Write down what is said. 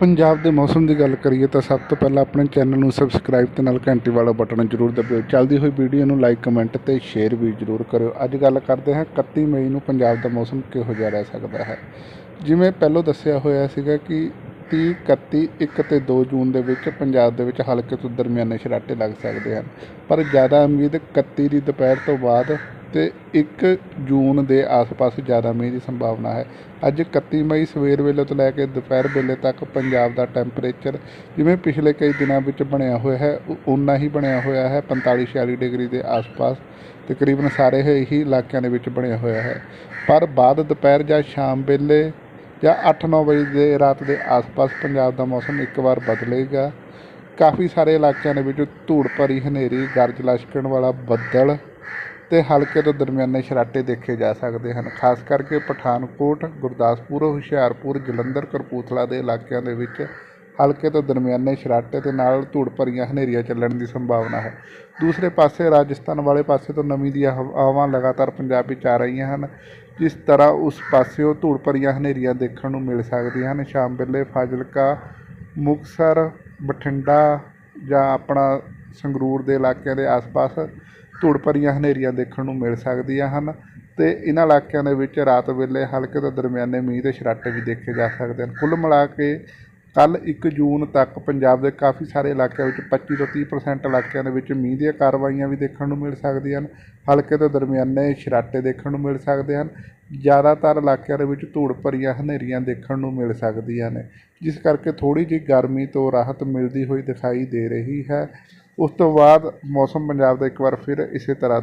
ਪੰਜਾਬ ਦੇ ਮੌਸਮ ਦੀ ਗੱਲ ਕਰੀਏ ਤਾਂ ਸਭ ਤੋਂ ਪਹਿਲਾਂ ਆਪਣੇ ਚੈਨਲ ਨੂੰ ਸਬਸਕ੍ਰਾਈਬ ਤੇ ਨਾਲ ਘੰਟੀ ਵਾਲਾ ਬਟਨ ਜ਼ਰੂਰ ਦਬਾਓ। ਚੱਲਦੀ ਹੋਈ ਵੀਡੀਓ ਨੂੰ ਲਾਈਕ ਕਮੈਂਟ ਤੇ ਸ਼ੇਅਰ ਵੀ ਜ਼ਰੂਰ ਕਰਿਓ। ਅੱਜ ਗੱਲ ਕਰਦੇ ਹਾਂ 31 ਮਈ ਨੂੰ ਪੰਜਾਬ ਦਾ ਮੌਸਮ ਕਿਹੋ ਜਿਹਾ ਰਹਿ ਸਕਦਾ ਹੈ। ਜਿਵੇਂ ਪਹਿਲਾਂ ਦੱਸਿਆ ਹੋਇਆ ਸੀਗਾ ਕਿ 30 31 1 ਤੇ 2 ਜੂਨ ਦੇ ਵਿੱਚ ਪੰਜਾਬ ਦੇ ਵਿੱਚ ਹਲਕੇ ਤੋਂ ਦਰਮਿਆਨੇ ਸ਼ਰਾਟੇ ਲੱਗ ਸਕਦੇ ਹਨ। ਪਰ ਜ਼ਿਆਦਾ ਉਮੀਦ 31 ਦੀ ਦੁਪਹਿਰ ਤੋਂ ਬਾਅਦ ਤੇ 1 ਜੂਨ ਦੇ ਆਸ-ਪਾਸ ਜ਼ਿਆਦਾ ਮੀਂਹ ਦੀ ਸੰਭਾਵਨਾ ਹੈ। ਅੱਜ 31 ਮਈ ਸਵੇਰ ਵੇਲੇ ਤੋਂ ਲੈ ਕੇ ਦੁਪਹਿਰ ਵੇਲੇ ਤੱਕ ਪੰਜਾਬ ਦਾ ਟੈਂਪਰੇਚਰ ਜਿਵੇਂ ਪਿਛਲੇ ਕਈ ਦਿਨਾਂ ਵਿੱਚ ਬਣਿਆ ਹੋਇਆ ਹੈ ਉਨਾ ਹੀ ਬਣਿਆ ਹੋਇਆ ਹੈ 45 46 ਡਿਗਰੀ ਦੇ ਆਸ-ਪਾਸ। ਤਕਰੀਬਨ ਸਾਰੇ ਹੀ ਇਲਾਕਿਆਂ ਦੇ ਵਿੱਚ ਬਣਿਆ ਹੋਇਆ ਹੈ। ਪਰ ਬਾਅਦ ਦੁਪਹਿਰ ਜਾਂ ਸ਼ਾਮ ਵੇਲੇ ਜਾਂ 8-9 ਵਜੇ ਦੇ ਰਾਤ ਦੇ ਆਸ-ਪਾਸ ਪੰਜਾਬ ਦਾ ਮੌਸਮ ਇੱਕ ਵਾਰ ਬਦਲੇਗਾ। ਕਾਫੀ ਸਾਰੇ ਇਲਾਕਿਆਂ ਦੇ ਵਿੱਚ ਧੂੜ ਭਰੀ ਹਨੇਰੀ ਗਰਜ ਲਸ਼ਕਣ ਵਾਲਾ ਬੱਦਲ ਅਤੇ ਹਲਕੇ ਤੋਂ ਦਰਮਿਆਨੇ ਸਰਾਟੇ ਦੇਖੇ ਜਾ ਸਕਦੇ ਹਨ, ਖਾਸ ਕਰਕੇ ਪਠਾਨਕੋਟ, ਗੁਰਦਾਸਪੁਰ, ਹੁਸ਼ਿਆਰਪੁਰ, ਜਲੰਧਰ ਕਰਪੂਥਲਾ ਦੇ ਇਲਾਕਿਆਂ ਦੇ ਵਿੱਚ ਹਲਕੇ ਤੋਂ ਦਰਮਿਆਨੇ ਸ਼ਰਾਟੇ ਤੇ ਨਾਲ ਧੂੜ ਭਰੀਆਂ ਹਨੇਰੀਆਂ ਚੱਲਣ ਦੀ ਸੰਭਾਵਨਾ ਹੈ। ਦੂਸਰੇ ਪਾਸੇ ਰਾਜਸਥਾਨ ਵਾਲੇ ਪਾਸੇ ਤੋਂ ਨਮੀ ਦੀਆਂ ਹਵਾਵਾਂ ਲਗਾਤਾਰ ਪੰਜਾਬ ਵਿੱਚ ਆ ਰਹੀਆਂ ਹਨ, ਜਿਸ ਤਰ੍ਹਾਂ ਉਸ ਪਾਸਿਓਂ ਧੂੜ ਭਰੀਆਂ ਹਨੇਰੀਆਂ ਦੇਖਣ ਨੂੰ ਮਿਲ ਸਕਦੀਆਂ ਹਨ। ਸ਼ਾਮ ਵੇਲੇ ਫਾਜ਼ਿਲਕਾ, ਮੁਕਤਸਰ, ਬਠਿੰਡਾ ਜਾਂ ਆਪਣਾ ਸੰਗਰੂਰ ਦੇ ਇਲਾਕਿਆਂ ਦੇ ਆਸ-ਪਾਸ ਧੂੜ ਭਰੀਆਂ ਹਨੇਰੀਆਂ ਦੇਖਣ ਨੂੰ ਮਿਲ ਸਕਦੀਆਂ ਹਨ ਤੇ ਇਹਨਾਂ ਇਲਾਕਿਆਂ ਦੇ ਵਿੱਚ ਰਾਤ ਵੇਲੇ ਹਲਕੇ ਤੋਂ ਦਰਮਿਆਨੇ ਮੀਂਹ ਦੇ ਛਰਾਟੇ ਵੀ ਦੇਖੇ ਜਾ ਸਕਦੇ ਹਨ। ਕੁੱਲ ਮਿਲਾ ਕੇ ਕੱਲ 1 ਜੂਨ ਤੱਕ ਪੰਜਾਬ ਦੇ ਕਾਫੀ ਸਾਰੇ ਇਲਾਕਿਆਂ ਵਿੱਚ 25 ਤੋਂ 30% ਇਲਾਕਿਆਂ ਦੇ ਵਿੱਚ ਮੀਂਹ ਦੀਆਂ ਕਾਰਵਾਈਆਂ ਵੀ ਦੇਖਣ ਨੂੰ ਮਿਲ ਸਕਦੀਆਂ ਹਨ। ਹਲਕੇ ਤੋਂ ਦਰਮਿਆਨੇ ਛਰਾਟੇ ਦੇਖਣ ਨੂੰ ਮਿਲ ਸਕਦੇ ਹਨ। ਜ਼ਿਆਦਾਤਰ ਇਲਾਕਿਆਂ ਦੇ ਵਿੱਚ ਧੂੜ ਭਰੀਆਂ ਹਨੇਰੀਆਂ ਦੇਖਣ ਨੂੰ ਮਿਲ ਸਕਦੀਆਂ ਨੇ, ਜਿਸ ਕਰਕੇ ਥੋੜ੍ਹੀ ਜਿਹੀ ਗਰਮੀ ਤੋਂ ਰਾਹਤ ਮਿਲਦੀ ਹੋਈ ਦਿਖਾਈ ਦੇ ਰਹੀ ਹੈ। ਉਸ ਤੋਂ ਬਾਅਦ ਮੌਸਮ ਪੰਜਾਬ ਦਾ ਇੱਕ ਵਾਰ ਫਿਰ ਇਸੇ ਤਰ੍ਹਾਂ